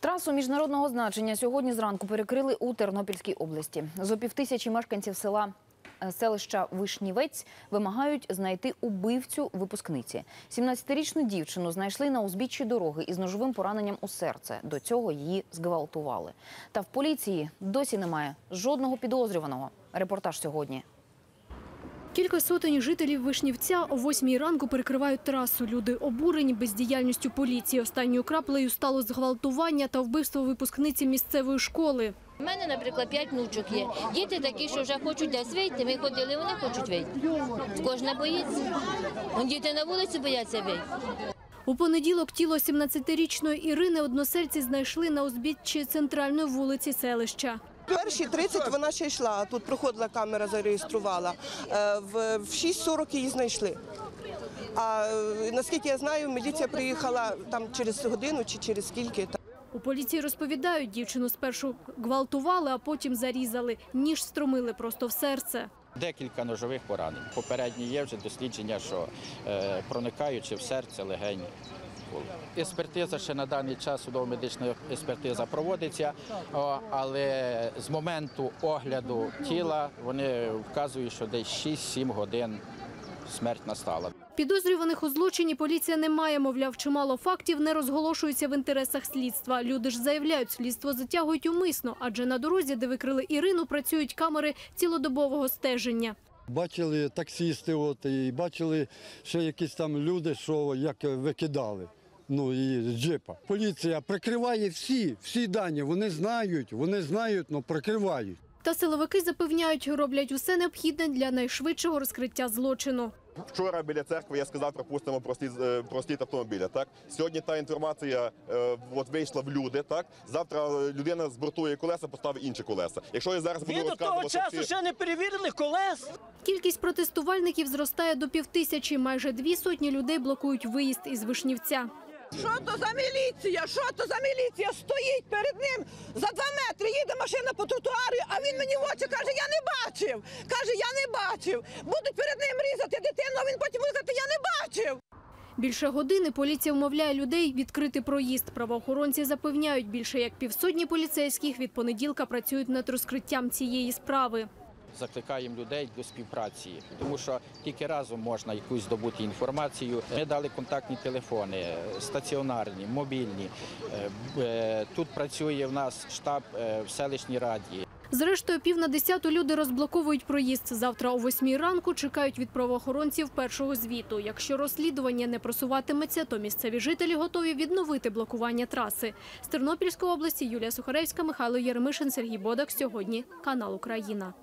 Трасу міжнародного значення сьогодні зранку перекрили у Тернопільській області. Зо півтисячі мешканців села е, селища Вишнівець вимагають знайти убивцю випускниці. 17-річну дівчину знайшли на узбіччі дороги із ножовим пораненням у серце. До цього її зґвалтували. Та в поліції досі немає жодного підозрюваного. Репортаж сьогодні. Кілька сотень жителів Вишнівця о восьмій ранку перекривають трасу. Люди обурені бездіяльністю поліції. Останньою краплею стало зґвалтування та вбивство випускниці місцевої школи. У мене, наприклад, п'ять внучок є. Діти такі, що вже хочуть десь вийти. Ми ходили, вони хочуть вийти. Кожна боїться. Діти на вулиці бояться вийти. У понеділок тіло 17-річної Ірини односельці знайшли на узбіччі центральної вулиці селища. Перші 30 вона ще йшла, а тут проходила камера, зареєструвала. Е, В в 6.40 її знайшли. А е, наскільки я знаю, міліція приїхала там через годину чи через скільки. У поліції розповідають, дівчину спершу гвалтували, а потім зарізали. Ніж стромили просто в серце. Декілька ножових поранень. Попередні є вже дослідження, що е, проникаючи в серце легені. Експертиза ще на даний час судово-медична експертиза проводиться, але з моменту огляду тіла вони вказують, що десь 6-7 годин смерть настала. Підозрюваних у злочині поліція не має, мовляв, чимало фактів не розголошуються в інтересах слідства. Люди ж заявляють, слідство затягують умисно, адже на дорозі, де викрили Ірину, працюють камери цілодобового стеження. Бачили таксісти, от, і бачили ще якісь там люди, що як викидали. Ну і джипа. Поліція прикриває всі, всі дані. Вони знають, вони знають, але прикривають. Та силовики запевняють, роблять усе необхідне для найшвидшого розкриття злочину. Вчора біля церкви я сказав, пропустимо про слід, е, про слід автомобіля. Так сьогодні та інформація е, от вийшла в люди. Так завтра е, людина збортує колеса, поставить інші колеса. Якщо я зараз буду Ви до того часу всі- ще не перевірили колес. Кількість протестувальників зростає до півтисячі. Майже дві сотні людей блокують виїзд із Вишнівця. Що то за міліція? Що то за міліція? Стоїть перед ним за два метри, їде машина по тротуарі, а він мені в очі каже, я не бачив. Каже, я не бачив. Будуть перед ним різати дитину, а він потім буде я не бачив. Більше години поліція вмовляє людей відкрити проїзд. Правоохоронці запевняють, більше як півсотні поліцейських від понеділка працюють над розкриттям цієї справи. Закликаємо людей до співпраці, тому що тільки разом можна якусь здобути інформацію. Ми дали контактні телефони, стаціонарні, мобільні. Е, е, Тут працює в нас штаб е, в селищній раді. Зрештою, пів на десяту люди розблоковують проїзд. Завтра о восьмій ранку чекають від правоохоронців першого звіту. Якщо розслідування не просуватиметься, то місцеві жителі готові відновити блокування траси. З Тернопільської області Юлія Сухаревська, Михайло Єремишин, Сергій Бодак. Сьогодні канал Україна.